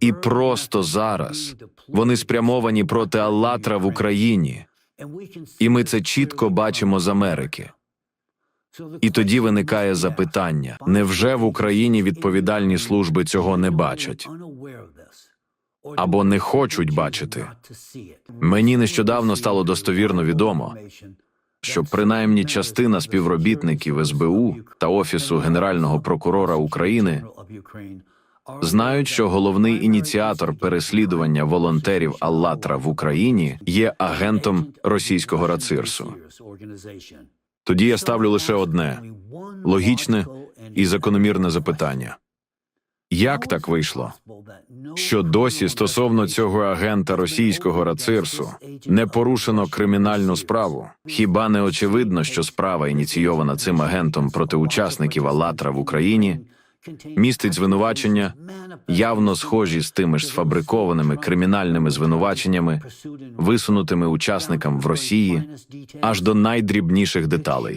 І просто зараз вони спрямовані проти Аллатра в Україні, і ми це чітко бачимо з Америки. І тоді виникає запитання: невже в Україні відповідальні служби цього не бачать або не хочуть бачити? Мені нещодавно стало достовірно відомо, що принаймні частина співробітників СБУ та Офісу Генерального прокурора України знають, що головний ініціатор переслідування волонтерів Аллатра в Україні є агентом російського рацирсу. Тоді я ставлю лише одне логічне і закономірне запитання: як так вийшло, що досі стосовно цього агента російського рацирсу не порушено кримінальну справу? Хіба не очевидно, що справа ініційована цим агентом проти учасників Аллатра в Україні? Містить звинувачення, явно схожі з тими ж сфабрикованими кримінальними звинуваченнями, висунутими учасникам в Росії, аж до найдрібніших деталей.